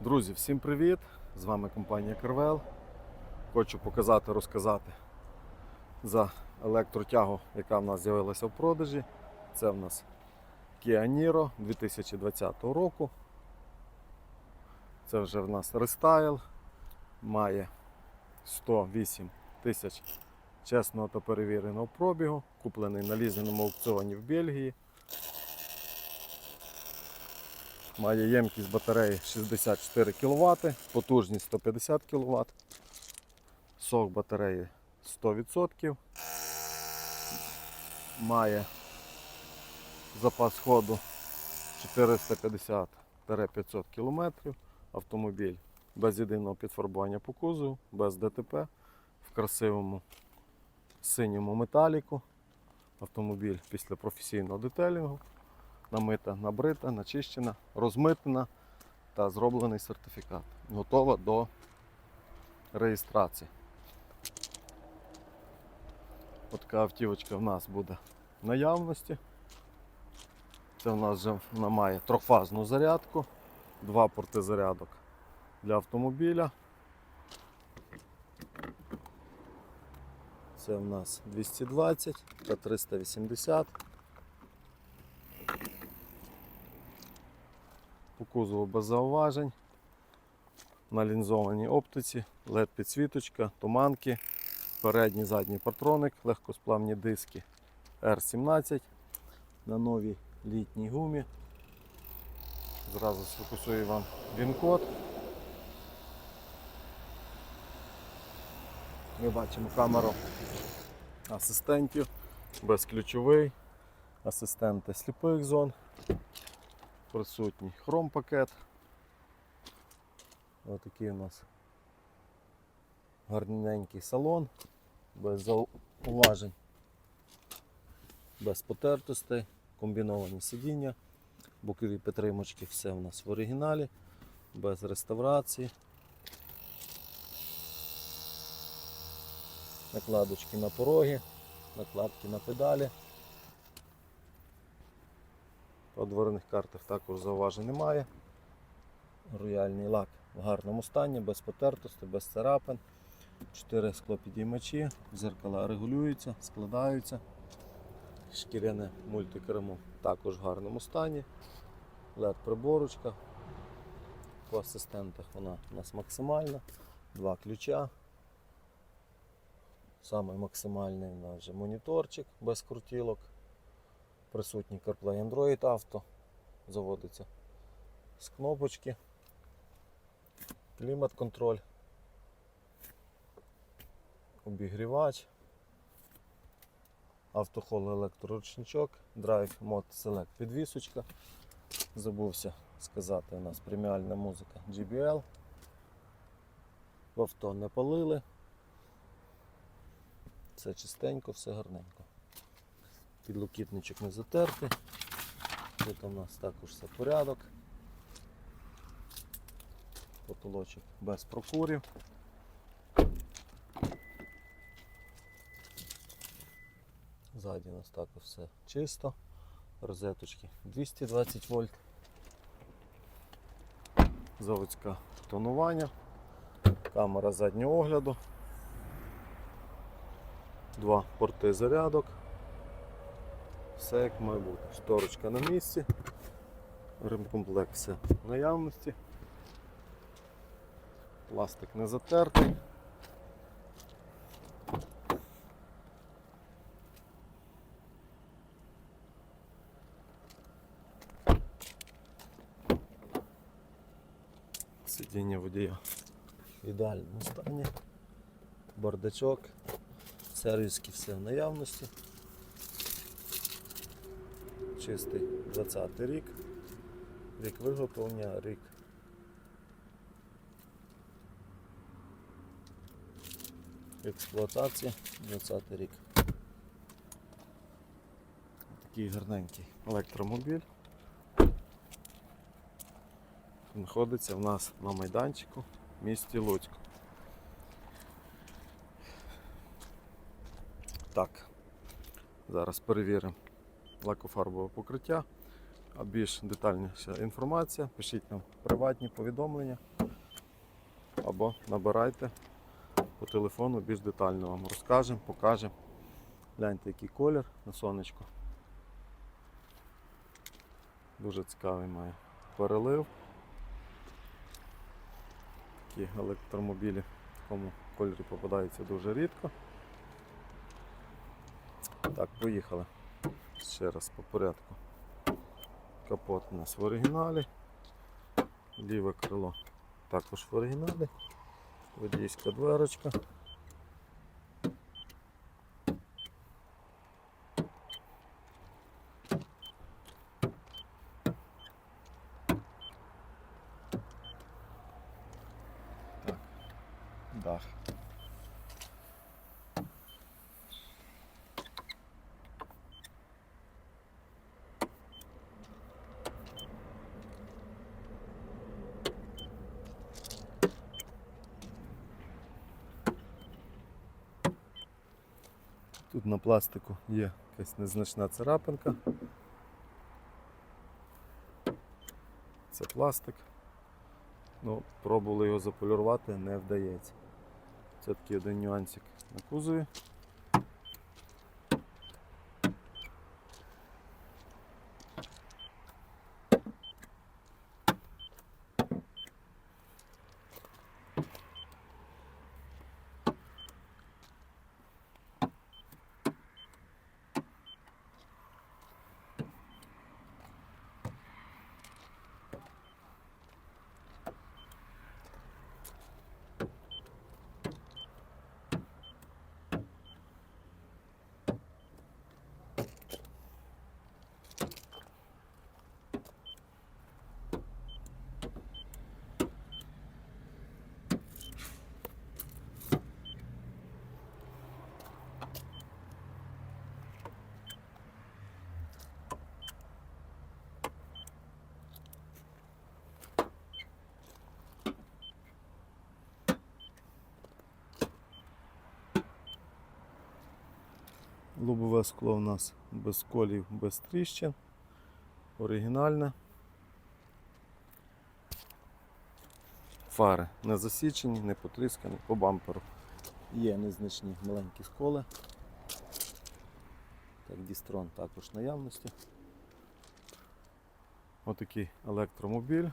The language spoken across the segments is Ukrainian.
Друзі, всім привіт! З вами компанія Кервел. Хочу показати, розказати за електротягу, яка в нас з'явилася в продажі. Це в нас Kia Niro 2020 року. Це вже в нас рестайл. Має 108 тисяч чесного та перевіреного пробігу. Куплений на лізиному аукціоні в Бельгії. Має ємкість батареї 64 кВт, потужність 150 кВт, сок батареї 100%. Має запас ходу 450-500 км. Автомобіль без єдиного підфарбування по кузову, без ДТП, в красивому синьому металіку. Автомобіль після професійного детелінгу намита, набрита, начищена, розмитена та зроблений сертифікат. Готова до реєстрації. От автівочка в нас буде в наявності. Це в нас вже вона має трьохфазну зарядку, два порти зарядок для автомобіля. Це в нас 220 та 380. По кузову без зауважень. На лінзованій оптиці, led підсвіточка, туманки, передній задній патроник, легкосплавні диски R17 на новій літній гумі. Зразу сфокусую вам він-код. Ми бачимо камеру асистентів, безключовий, асистенти сліпих зон присутній хром пакет. Ось такий у нас гарненький салон, без зауважень, без потертостей, комбіновані сидіння, бокові підтримочки, все у нас в оригіналі, без реставрації. Накладочки на пороги, накладки на педалі. По дверних картах також зауважень немає. Рояльний лак в гарному стані, без потертості, без царапин. Чотири склопідіймачі, зеркала регулюються, складаються. Шкіряне мультикермо також в гарному стані. led приборочка. По асистентах вона у нас максимальна. Два ключа. Самий максимальний у нас вже моніторчик без крутілок. Присутній CarPlay Android Auto. Заводиться з кнопочки. Клімат-контроль. Обігрівач. Автохол електроручничок, Drive Mode Select підвісочка. Забувся сказати, у нас преміальна музика GBL. В авто не палили. Все чистенько, все гарненько. Підлокітничок не затертий. Тут у нас також все порядок. Потолочок без прокурів. Ззаді у нас також все чисто. Розеточки 220 вольт. Заводське тонування. Камера заднього огляду. Два порти зарядок. Все як має бути. Шторочка на місці. Ремкомплект все в наявності. Пластик не затертий. Сидіння водія в ідеальному стані. Бардачок. Сервіски все в наявності. Чистий 20 рік. Рік виготовлення, рік. Експлуатації 20 рік. Такий гарненький електромобіль. Знаходиться в нас на майданчику в місті Луцьку. Так, зараз перевіримо лакофарбове покриття. а більш детальніша інформація, пишіть нам приватні повідомлення або набирайте по телефону більш детально вам розкажемо, покажемо. Гляньте, який колір на сонечку. Дуже цікавий має перелив. Такі електромобілі в такому кольорі попадаються дуже рідко. Так, поїхали. Ще раз по порядку. Капот у нас в оригіналі. Ліве крило також в оригіналі. Водійська дверочка. Так, дах. Тут на пластику є якась незначна царапинка. Це пластик. Ну, пробували його заполірувати, не вдається. Це такий один нюансик на кузові. Лобове скло у нас без колів, без тріщин. Оригінальне. Фари не засічені, не потріскані по бамперу. Є незначні маленькі сколи. Так, Дістрон також наявності. Отакий електромобіль.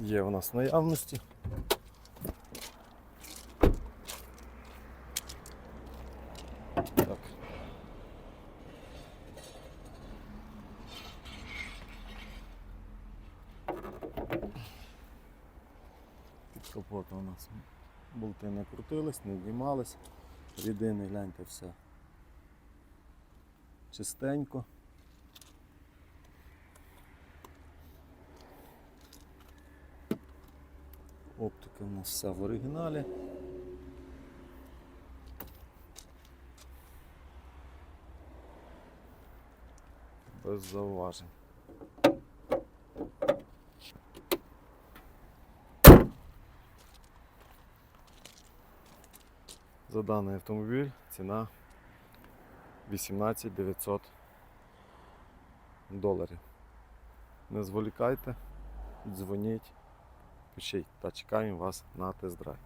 Є у нас наявності. Так. Під капотом у нас болти не крутились, не знімались. Рідини, гляньте, все чистенько. Оптика у нас вся в оригіналі. Без зауважень. За даний автомобіль ціна 18 900 доларів. Не зволікайте, дзвоніть, пишіть та чекаємо вас на тест-драйв.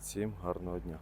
Всім гарного дня!